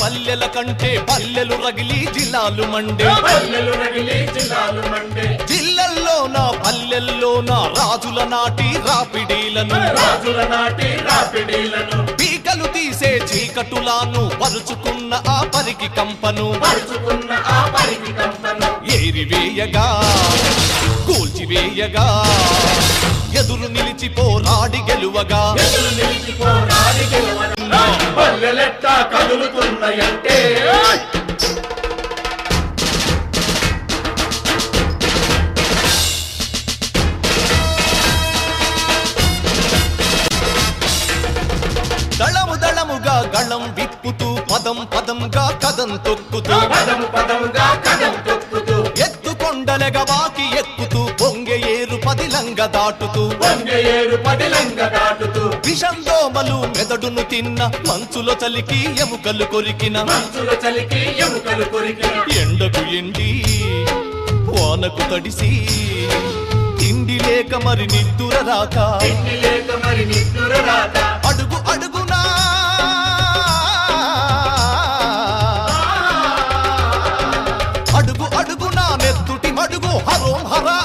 పల్లెల కంటే పల్లెలు రగిలి జిల్లాలు మండే. పల్లెలు రగిలి జిల్లాలు మండే. జిల్లల్లోన పల్లెల్లోన రాజుల నాటి రాపిడీలను. రాజుల నాటి రాపిడీలను. పీకలు తీసే చీకటులాను పరుచుకున్న ఆ పరికి కంపను. పరుచుకున్న ఆ పరికి కంపను. ఏరివేయగా కూల్చివేయగా ఎదురు నిలిచి పోరాడి గెలువగా. ఎదురు నిలిచి కదులుతున్నాయంటే దళము దళముగా గళం విప్పుతూ పదం పదంగా కదం తొక్కుతూ. పదము పదముగా కదం తొక్కుతూ. ఎత్తుకొండలగా వాకి ఎక్కుతూ పొంగె ఏరు పదిలంగ దాటుతూ. వంగ ఏరు పదిలంగ దాటుతూ. విషం దోమలు మెదడును తిన్న మంచులో చలికి ఎముకలు కొరికిన. మంచులో చలికి ఎముకలు కొరికిన. ఎండకు ఎండి వానకు తడిసి తిండి లేక మరి నిద్దుర రాక. తిండి లేక మరి నిద్దుర రాక. అడుగు అడుగునా. అడుగు అడుగునా మెత్తుటి మడుగు హరో హరా